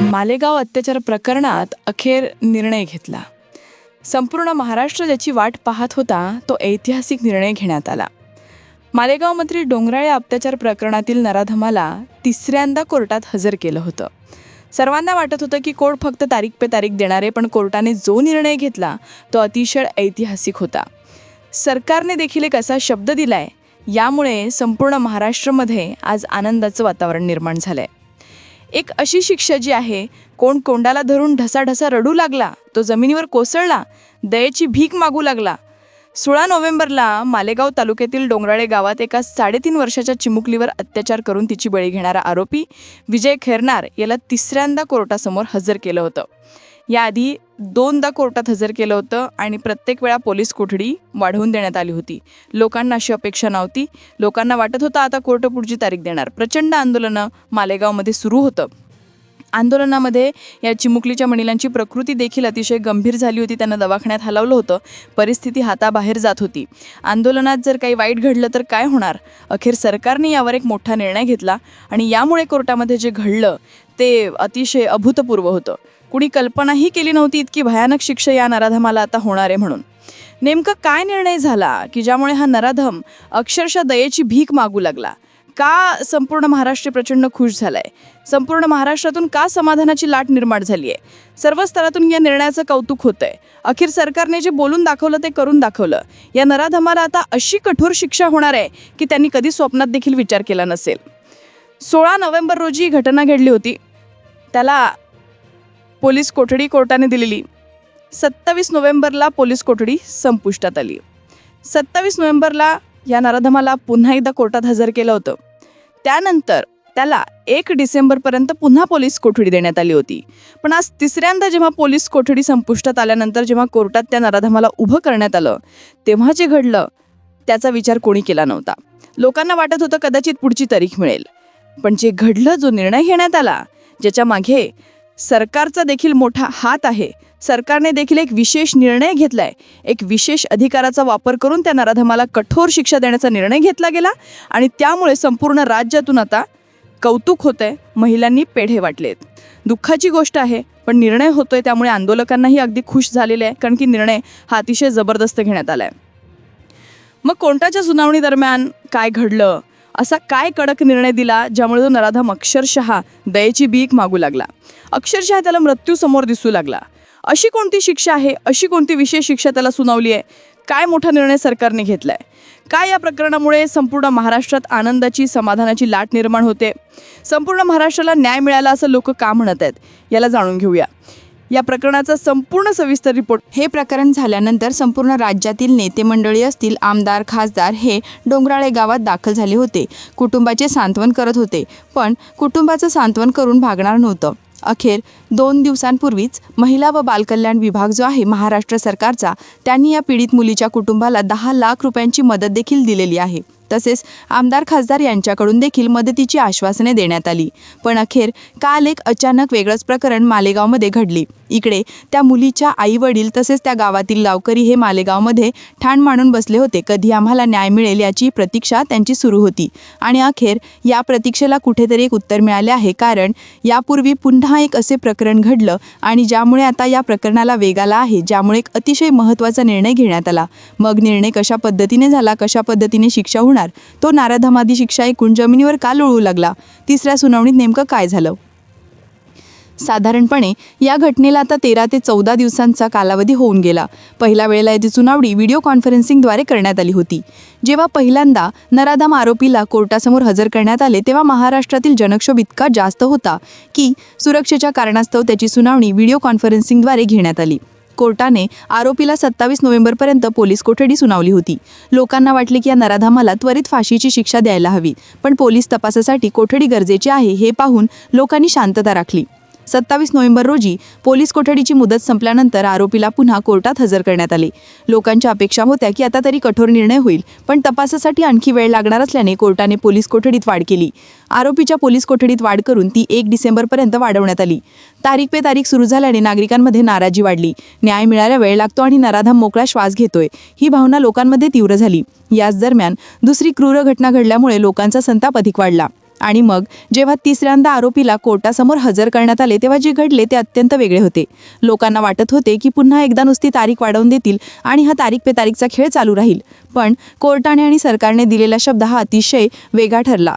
मालेगाव अत्याचार प्रकरणात अखेर निर्णय घेतला. संपूर्ण महाराष्ट्र ज्याची वाट पाहत होता तो ऐतिहासिक निर्णय घेण्यात आला. मालेगाव मंत्री डोंगराळे अत्याचार प्रकरणातील नराधमाला तिसऱ्यांदा कोर्टात हजर केलं होतं. सर्वांना वाटत होतं की कोर्ट फक्त तारीख पे तारीख देणारे पण कोर्टाने जो निर्णय घेतला तो अतिशय ऐतिहासिक होता. सरकारने देखील एक असा शब्द दिलाय यामुळे संपूर्ण महाराष्ट्रामध्ये आज आनंदाचं वातावरण निर्माण झालंय. एक अशी शिक्षा जी आहे कोण कोंडाला धरून ढसाढसा रडू लागला तो जमिनीवर कोसळला दयेची भीक मागू लागला. सोळा नोव्हेंबरला मालेगाव तालुक्यातील डोंगराळे गावात एका साडेतीन वर्षाच्या चिमुकलीवर अत्याचार करून तिची बळी घेणारा आरोपी विजय खेरनार याला तिसऱ्यांदा कोर्टासमोर हजर केलं होतं. याआधी दोनदा कोर्टात हजर केलं होतं आणि प्रत्येक वेळा पोलीस कोठडी वाढवून देण्यात आली होती. लोकांना अशी अपेक्षा नव्हती. लोकांना वाटत होतं आता कोर्ट पुढची तारीख देणार. प्रचंड आंदोलनं मालेगावमध्ये सुरू होतं. आंदोलनामध्ये या चिमुकलीच्या वडिलांची प्रकृती देखील अतिशय गंभीर झाली होती. त्यांना दवाखान्यात हलवलं होतं. परिस्थिती हाताबाहेर जात होती. आंदोलनात जर काही वाईट घडलं तर काय होणार? अखेर सरकारने यावर एक मोठा निर्णय घेतला आणि यामुळे कोर्टामध्ये जे घडलं ते अतिशय अभूतपूर्व होतं. कुणी कल्पनाही केली नव्हती इतकी भयानक शिक्षा या नराधमाला आता होणार आहे म्हणून. नेमकं काय निर्णय झाला की ज्यामुळे हा नराधम अक्षरशः दयेची भीक मागू लागला? का संपूर्ण महाराष्ट्र प्रचंड खुश झालाय? संपूर्ण महाराष्ट्रातून का समाधानाची लाट निर्माण झाली आहे सर्व स्तरातून या निर्णयाचं कौतुक होतंय. अखेर सरकारने जे बोलून दाखवलं ते करून दाखवलं. या नराधमाला आता अशी कठोर शिक्षा होणार आहे की त्यांनी कधी स्वप्नात देखील विचार केला नसेल. सोळा नोव्हेंबर रोजी ही घटना घडली होती. त्याला पोलीस कोठडी कोर्टाने दिलेली. सत्तावीस नोव्हेंबरला पोलीस कोठडी संपुष्टात आली. सत्तावीस नोव्हेंबरला या नराधमाला पुन्हा एकदा कोर्टात हजर केलं होतं. त्यानंतर त्याला एक डिसेंबरपर्यंत पुन्हा पोलीस कोठडी देण्यात आली होती. पण आज तिसऱ्यांदा जेव्हा पोलीस कोठडी संपुष्टात आल्यानंतर जेव्हा कोर्टात त्या नराधमाला उभं करण्यात आलं तेव्हा जे घडलं त्याचा विचार कोणी केला नव्हता. लोकांना वाटत होतं कदाचित पुढची तारीख मिळेल. पण जे घडलं जो निर्णय घेण्यात आला ज्याच्या मागे सरकारचा देखील मोठा हात आहे. सरकारने देखील एक विशेष निर्णय घेतलाय. एक विशेष अधिकाराचा वापर करून त्या नराधमाला कठोर शिक्षा देण्याचा निर्णय घेतला गेला आणि त्यामुळे संपूर्ण राज्यातून आता कौतुक होतंय महिलांनी पेढे वाटलेत. दुःखाची गोष्ट आहे पण निर्णय होतोय त्यामुळे आंदोलकांनाही अगदी खुश झालेले आहे कारण की निर्णय हा अतिशय जबरदस्त घेण्यात आला आहे मग कोणताच्या सुनावणी दरम्यान काय घडलं? असा काय कडक निर्णय दिला ज्यामुळे तो नराधम अक्षरशः दयेची भीक मागू लागला? अक्षरशः त्याला मृत्यू समोर दिसू लागला. अशी कोणती शिक्षा आहे? अशी कोणती विशेष शिक्षा त्याला सुनावली आहे? काय मोठा निर्णय सरकारने घेतलाय? काय या प्रकरणामुळे संपूर्ण महाराष्ट्रात आनंदाची समाधानाची लाट निर्माण होते? संपूर्ण महाराष्ट्राला न्याय मिळाला असं लोक का म्हणत आहेत? याला जाणून घेऊया. या प्रकरणाचा संपूर्ण सविस्तर रिपोर्ट. हे प्रकरण झाल्यानंतर संपूर्ण राज्यातील नेते मंडळी असतील आमदार खासदार हे डोंगराळे गावात दाखल झाले होते. कुटुंबाचे सांत्वन करत होते पण कुटुंबाचं सांत्वन करून भागणार नव्हतं. अखेर दोन दिवसांपूर्वीच महिला व बालकल्याण विभाग जो आहे महाराष्ट्र सरकारचा त्यांनी या पीडित मुलीच्या कुटुंबाला दहा लाख रुपयांची मदत देखील दिलेली आहे. तसेच आमदार खासदार यांच्याकडून देखील मदतीची आश्वासने देण्यात आली. पण अखेर काल एक अचानक वेगळंच प्रकरण मालेगावमध्ये घडले. इकडे त्या मुलीच्या आई वडील तसेच त्या गावातील गावकरी हे मालेगावमध्ये ठाण मांडून बसले होते. कधी आम्हाला न्याय मिळेल याची प्रतीक्षा त्यांची सुरू होती. आणि अखेर या प्रतीक्षेला कुठेतरी एक उत्तर मिळाले आहे कारण यापूर्वी पुन्हा एक असे प्रकरण घडलं आणि ज्यामुळे आता या प्रकरणाला वेग आला आहे ज्यामुळे एक अतिशय महत्त्वाचा निर्णय घेण्यात आला. मग निर्णय कशा पद्धतीने झाला कशा पद्धतीने शिक्षा होणार तो नाराधमादी शिक्षा ऐकून जमिनीवर का लोळू लागला? तिसऱ्या सुनावणीत नेमकं काय झालं? साधारणपणे या घटनेला आता तेरा ते चौदा दिवसांचा कालावधी होऊन गेला. पहिल्या वेळेला याची सुनावणी व्हिडिओ कॉन्फरन्सिंगद्वारे करण्यात आली होती. जेव्हा पहिल्यांदा नराधाम आरोपीला कोर्टासमोर हजर करण्यात आले तेव्हा महाराष्ट्रातील जनक्षोभ इतका जास्त होता की सुरक्षेच्या कारणास्तव त्याची सुनावणी व्हिडिओ कॉन्फरन्सिंगद्वारे घेण्यात आली. कोर्टाने आरोपीला सत्तावीस नोव्हेंबरपर्यंत पोलीस कोठडी सुनावली होती. लोकांना वाटले की या नराधामाला त्वरित फाशीची शिक्षा द्यायला हवी पण पोलीस तपासासाठी कोठडी गरजेची आहे हे पाहून लोकांनी शांतता राखली. सत्तावीस नोव्हेंबर रोजी पोलीस कोठडीची मुदत संपल्यानंतर आरोपीला पुन्हा कोर्टात हजर करण्यात आले. लोकांच्या अपेक्षा होत्या की आता तरी कठोर निर्णय होईल पण तपासासाठी आणखी वेळ लागणार असल्याने कोर्टाने पोलीस कोठडीत वाढ केली. आरोपीच्या पोलीस कोठडीत वाढ करून ती एक डिसेंबरपर्यंत वाढवण्यात आली. तारीख पे तारीख सुरू झाल्याने नागरिकांमध्ये नाराजी वाढली. न्याय मिळायला वेळ लागतो आणि नराधाम मोकळा श्वास घेतोय. ही भावना लोकांमध्ये तीव्र झाली. याच दरम्यान दुसरी क्रूर घटना घडल्यामुळे लोकांचा संताप अधिक वाढला. आणि मग जेव्हा तिसऱ्यांदा आरोपीला कोर्टासमोर हजर करण्यात आले तेव्हा जे घडले ते अत्यंत वेगळे होते. लोकांना वाटत होते की पुन्हा एकदा नुसती तारीख वाढवून देतील आणि हा तारीख पे तारीखचा खेळ चालू राहील. पण कोर्टाने आणि सरकारने दिलेला शब्द हा अतिशय वेगळा ठरला.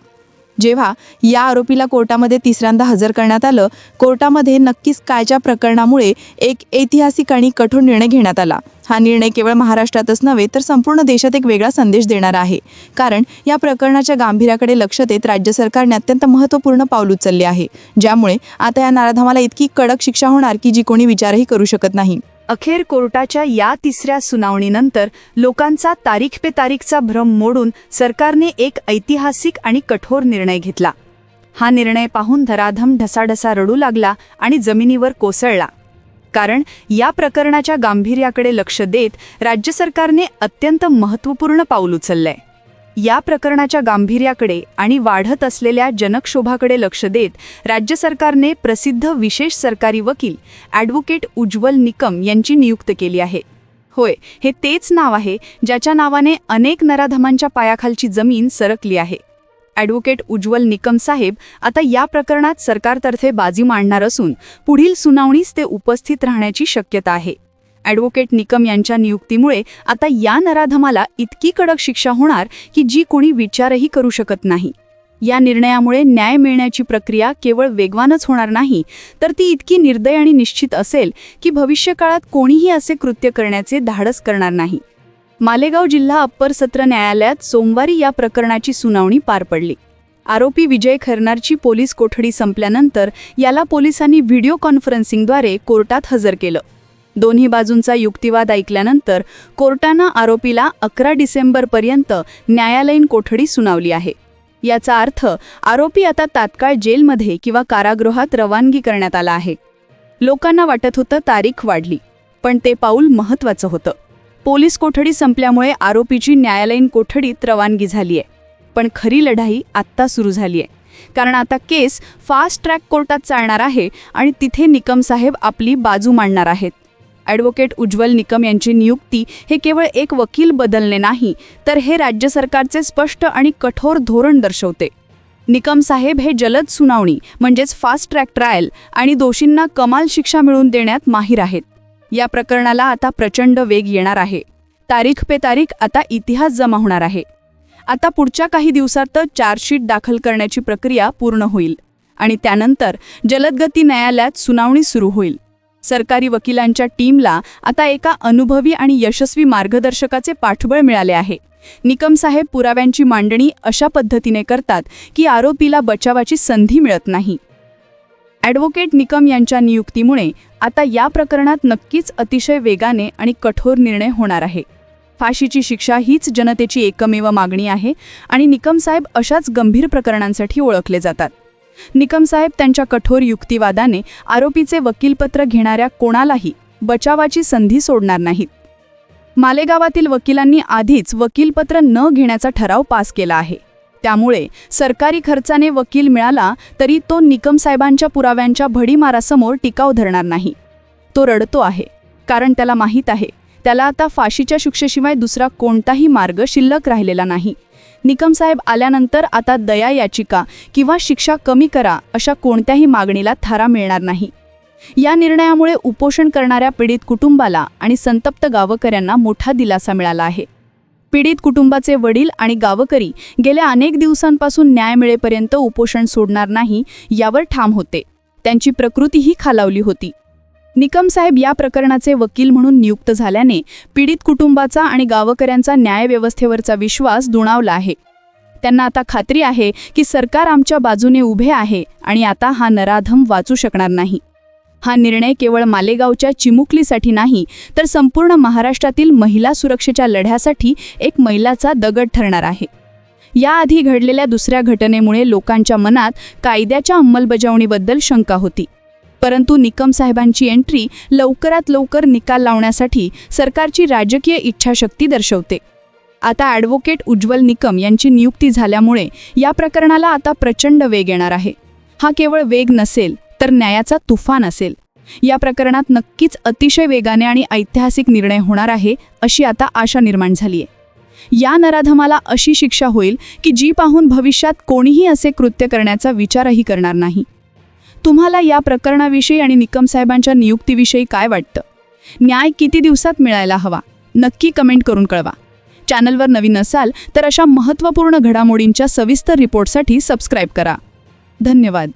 जेव्हा या आरोपीला कोर्टामध्ये तिसऱ्यांदा हजर करण्यात आलं कोर्टामध्ये नक्कीच कायच्या प्रकरणामुळे एक ऐतिहासिक आणि कठोर निर्णय घेण्यात आला. हा निर्णय केवळ महाराष्ट्रातच नव्हे तर संपूर्ण देशात एक वेगळा संदेश देणारा आहे. कारण या प्रकरणाच्या गांभीर्याकडे लक्ष देत राज्य सरकारने अत्यंत महत्त्वपूर्ण पाऊल उचलले आहे ज्यामुळे आता या नाराधामाला इतकी कडक शिक्षा होणार की जी कोणी विचारही करू शकत नाही. अखेर कोर्टाच्या या तिसऱ्या सुनावणीनंतर लोकांचा तारीख पे तारीखचा भ्रम मोडून सरकारने एक ऐतिहासिक आणि कठोर निर्णय घेतला. हा निर्णय पाहून धराधम ढसाढसा रडू लागला आणि जमिनीवर कोसळला. कारण या प्रकरणाच्या गांभीर्याकडे लक्ष देत राज्य सरकारने अत्यंत महत्त्वपूर्ण पाऊल उचललंय. या प्रकरणाच्या गांभीर्याकडे आणि वाढत असलेल्या जनक्षोभाकडे लक्ष देत राज्य सरकारने प्रसिद्ध विशेष सरकारी वकील ॲडव्होकेट उज्ज्वल निकम यांची नियुक्त केली आहे. होय हे तेच नाव आहे ज्याच्या नावाने अनेक नराधमांच्या पायाखालची जमीन सरकली आहे. ॲडव्होकेट उज्ज्वल निकम साहेब आता या प्रकरणात सरकारतर्फे बाजी मांडणार असून पुढील सुनावणीस ते उपस्थित राहण्याची शक्यता आहे. ॲडव्होकेट निकम यांच्या नियुक्तीमुळे आता या नराधमाला इतकी कडक शिक्षा होणार की जी कोणी विचारही करू शकत नाही. या निर्णयामुळे न्याय मिळण्याची प्रक्रिया केवळ वेगवानच होणार नाही तर ती इतकी निर्दय आणि निश्चित असेल की भविष्यकाळात कोणीही असे कृत्य करण्याचे धाडस करणार नाही. मालेगाव जिल्हा अप्पर सत्र न्यायालयात सोमवारी या प्रकरणाची सुनावणी पार पडली. आरोपी विजय खैरनारची पोलीस कोठडी संपल्यानंतर याला पोलिसांनी व्हिडिओ कॉन्फरन्सिंगद्वारे कोर्टात हजर केलं. दोन्ही बाजूंचा युक्तिवाद ऐकल्यानंतर कोर्टानं आरोपीला अकरा डिसेंबरपर्यंत न्यायालयीन कोठडी सुनावली आहे. याचा अर्थ आरोपी आता तात्काळ जेलमध्ये किंवा कारागृहात रवानगी करण्यात आला आहे. लोकांना वाटत होतं तारीख वाढली पण ते पाऊल महत्त्वाचं होतं. पोलीस कोठडी संपल्यामुळे आरोपीची न्यायालयीन कोठडीत रवानगी झाली आहे. पण खरी लढाई आत्ता सुरू झाली आहे. कारण आता केस फास्ट ट्रॅक कोर्टात चालणार आहे आणि तिथे निकम साहेब आपली बाजू मांडणार आहेत. ॲडव्होकेट उज्ज्वल निकम यांची नियुक्ती हे केवळ एक वकील बदलणे नाही तर हे राज्य सरकारचे स्पष्ट आणि कठोर धोरण दर्शवते. निकम साहेब हे जलद सुनावणी म्हणजेच फास्ट ट्रॅक ट्रायल आणि दोषींना कमाल शिक्षा मिळवून देण्यात माहीर आहेत. या प्रकरणाला आता प्रचंड वेग येणार आहे. तारीख पे तारीख आता इतिहास जमा होणार आहे. आता पुढच्या काही दिवसातच चार्जशीट दाखल करण्याची प्रक्रिया पूर्ण होईल आणि त्यानंतर जलदगती न्यायालयात सुनावणी सुरू होईल. सरकारी वकिलांच्या टीमला आता एका अनुभवी आणि यशस्वी मार्गदर्शकाचे पाठबळ मिळाले आहे. निकम साहेब पुराव्यांची मांडणी अशा पद्धतीने करतात की आरोपीला बचावाची संधी मिळत नाही. ॲडव्होकेट निकम यांच्या नियुक्तीमुळे आता या प्रकरणात नक्कीच अतिशय वेगाने आणि कठोर निर्णय होणार आहे. फाशीची शिक्षा हीच जनतेची एकमेव मागणी आहे आणि निकम साहेब अशाच गंभीर प्रकरणांसाठी ओळखले जातात. निकम साहेब त्यांच्या कठोर युक्तिवादाने आरोपीचे वकीलपत्र घेणाऱ्या कोणालाही बचावाची संधी सोडणार नाहीत. मालेगावातील वकिलांनी आधीच वकीलपत्र न घेण्याचा ठराव पास केला आहे. त्यामुळे सरकारी खर्चाने वकील मिळाला तरी तो निकम साहेबांच्या पुराव्यांच्या भडीमारासमोर टिकाव धरणार नाही. तो रडतो आहे. कारण त्याला माहीत आहे त्याला आता फाशीच्या शिक्षेशिवाय दुसरा कोणताही मार्ग शिल्लक राहिलेला नाही. निकम साहेब आल्यानंतर आता दया याचिका किंवा शिक्षा कमी करा अशा कोणत्याही मागणीला थारा मिळणार नाही. या निर्णयामुळे उपोषण करणाऱ्या पीडित कुटुंबाला आणि संतप्त गावकऱ्यांना मोठा दिलासा मिळाला आहे. पीडित कुटुंबाचे वडील आणि गावकरी गेल्या अनेक दिवसांपासून न्याय मिळेपर्यंत उपोषण सोडणार नाही यावर ठाम होते. त्यांची प्रकृतीही खालावली होती. निकम साहेब या प्रकरणाचे वकील म्हणून नियुक्त झाल्याने पीडित कुटुंबाचा आणि गावकऱ्यांचा न्यायव्यवस्थेवरचा विश्वास दुणावला आहे. त्यांना आता खात्री आहे की सरकार आमच्या बाजूने उभे आहे आणि आता हा नराधम वाचू शकणार नाही. हा निर्णय केवळ मालेगावच्या चिमुकलीसाठी नाही तर संपूर्ण महाराष्ट्रातील महिला सुरक्षेच्या लढ्यासाठी एक मैलाचा दगड ठरणार आहे. याआधी घडलेल्या दुसऱ्या घटनेमुळे लोकांच्या मनात कायद्याच्या अंमलबजावणीबद्दल शंका होती. परंतु निकम साहेबांची एंट्री लवकरात लवकर निकाल लावण्यासाठी सरकारची राजकीय इच्छाशक्ती दर्शवते. आता ॲडव्होकेट उज्ज्वल निकम यांची नियुक्ती झाल्यामुळे या प्रकरणाला आता प्रचंड वेग येणार आहे. हा केवळ वेग नसेल तर न्यायाचा तुफान असेल. या प्रकरणात नक्कीच अतिशय वेगाने आणि ऐतिहासिक निर्णय होणार आहे अशी आता आशा निर्माण झाली आहे या नराधमाला अशी शिक्षा होईल की जी पाहून भविष्यात कोणीही असे कृत्य करण्याचा विचारही करणार नाही. तुम्हाला या प्रकरणाविषयी आणि निकम साहेबांच्या नियुक्तीविषयी काय वाटतं? न्याय किती दिवसात मिळायला हवा? नक्की कमेंट करून कळवा. चॅनलवर नवीन असाल तर अशा महत्त्वपूर्ण घडामोडींच्या सविस्तर रिपोर्टसाठी सबस्क्राईब करा. धन्यवाद.